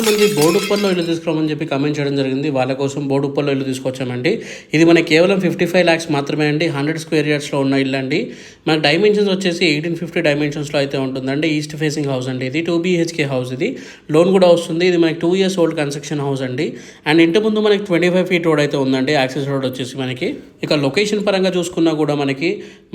చాలామంది బోడుప్పల్లో ఇల్లు తీసుకురామని చెప్పి కమెంట్ చేయడం జరిగింది. వాళ్ళ కోసం బోడుప్పల్లో ఇల్లు తీసుకొచ్చామండి. ఇది మనకి కేవలం ఫిఫ్టీ ఫైవ్ ల్యాక్స్ మాత్రమే అండి. హండ్రెడ్ స్క్వేర్ యార్డ్స్లో ఉన్న ఇల్లు అండి. మనకి డైమెన్షన్స్ వచ్చేసి ఎయిటీన్ ఫిఫ్టీ డైమెన్షన్స్లో అయితే ఉంటుందండి. ఈస్ట్ ఫేసింగ్ హౌస్ అండి ఇది. టూ బీహెచ్కే హౌస్ ఇది. లోన్ కూడా వస్తుంది. ఇది మనకి two years old construction house అండి. అండ్ ఇంటి ముందు మనకి ట్వంటీ ఫైవ్ ఫీట్ రోడ్ అయితే ఉందండి. యాక్సెస్ రోడ్ వచ్చేసి మనకి. ఇక లొకేషన్ పరంగా చూసుకున్నా కూడా మనకి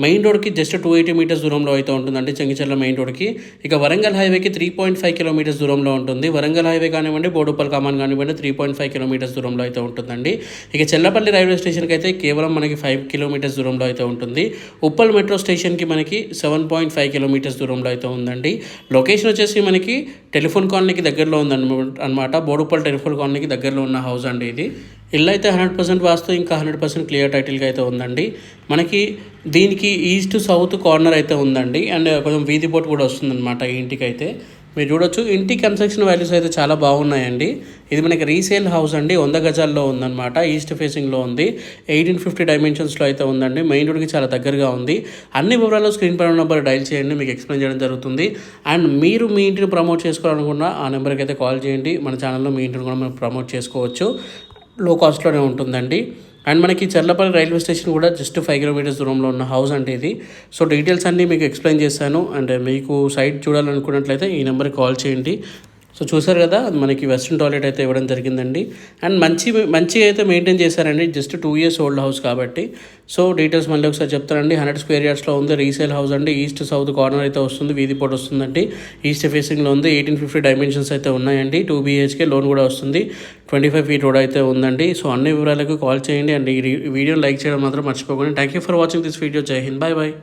మెయిన్ రోడ్కి జస్ట్ టూ ఎయిటీ మీటర్స్ దూరంలో అయితే ఉంటుందండి. చెంగిచెర్ల మెయిన్ రోడ్కి ఇక వరంగల్ హైవేకి త్రీ పాయింట్ ఫైవ్ కిలోమీటర్స్ దూరంలో ఉంటుంది. వరంగల్ హైవే కానివ్వండి బోడుపల్ కమాన్ కానివ్వండి త్రీ పాయింట్ ఫైవ్ కిలోమీటర్స్ దూరంలో అయితే ఉంటుందండి. ఇక చెల్లపల్లి రైల్వే స్టేషన్కి అయితే కేవలం మనకి ఫైవ్ కిలోమీటర్స్ దూరంలో అయితే ఉంటుంది. ఉప్పల్ మెట్రో స్టేషన్కి మనకి సెవెన్ పాయింట్ ఫైవ్ కిలోమీటర్స్ దూరంలో అయితే ఉందండి. లొకేషన్ వచ్చేసి మనకి టెలిఫోన్ కాలనీకి దగ్గరలో ఉందన్న అనమాట. బోడుపల్ టెలిఫోన్ కాలనీకి దగ్గరలో ఉన్న హౌస్ అండి ఇది. ఇల్లు అయితే హండ్రెడ్ పర్సెంట్ వాస్తు ఇంకా హండ్రెడ్ పర్సెంట్ క్లియర్ టైటిల్గా అయితే ఉందండి. మనకి దీనికి ఈస్ట్ సౌత్ కార్నర్ అయితే ఉందండి. అండ్ కొంచెం వీధి బోట్ కూడా వస్తుందన్నమాట ఈ ఇంటికి అయితే మీరు చూడొచ్చు ఇంటి కన్స్ట్రక్షన్ వాల్యూస్ అయితే చాలా బాగున్నాయండి. ఇది మనకి రీసేల్ హౌస్ అండి. వంద గజాల్లో ఉందన్నమాట. ఈస్ట్ ఫేసింగ్లో ఉంది. ఎయిటీన్ ఫిఫ్టీ డైమెన్షన్స్లో అయితే ఉందండి. మెయిన్ రోడ్కి చాలా దగ్గరగా ఉంది. అన్ని వివరాలు స్క్రీన్ పైన నెంబర్ డైల్ చేయండి మీకు ఎక్స్ప్లెయిన్ చేయడం జరుగుతుంది. అండ్ మీరు మీ ఇంటిని ప్రమోట్ చేసుకోవాలనుకున్న ఆ నెంబర్కి అయితే కాల్ చేయండి. మన ఛానల్లో మీ ఇంటిని కూడా మనం ప్రమోట్ చేసుకోవచ్చు. లో కాస్ట్లోనే ఉంటుందండి. అండ్ మనకి చర్లపల్లి రైల్వే స్టేషన్ కూడా జస్ట్ ఫైవ్ కిలోమీటర్స్ దూరంలో ఉన్న హౌస్ అంటే ఇది. సో డీటెయిల్స్ అన్నీ మీకు ఎక్స్ప్లెయిన్ చేశాను. అండ్ మీకు సైట్ చూడాలనుకున్నట్లయితే ఈ నెంబర్కి కాల్ చేయండి. సో చూసారు కదా మనకి వెస్ట్రన్ టాయిలెట్ అయితే ఇవ్వడం జరిగిందండి. అండ్ మంచి మంచి అయితే మెయింటైన్ చేశారండి. Just two years old house కాబట్టి. సో డీటెయిల్స్ మళ్ళీ ఒకసారి చెప్తానండి. హండ్రెడ్ స్క్వేర్ యార్డ్స్లో ఉంది రీసేల్ హౌస్ అండి. ఈస్ట్ సౌత్ కార్నర్ అయితే వస్తుంది వీధి పోటు వస్తుందండి. ఈస్ట్ ఫేసింగ్లో ఉంది ఎయిటీన్ ఫిఫ్టీ డైమెన్షన్స్ అయితే ఉన్నాయండి. టూ బీహెచ్కే లోన్ కూడా వస్తుంది ట్వంటీ ఫైవ్ ఫీట్ రోడ్ అయితే ఉందండి. సో అన్ని వివరాలకు కాల్ చేయండి. అండ్ ఈ వీడియో లైక్ చేయడం మాత్రం మర్చిపోకండి. Thank you for watching this video. జై హింద్. Bye bye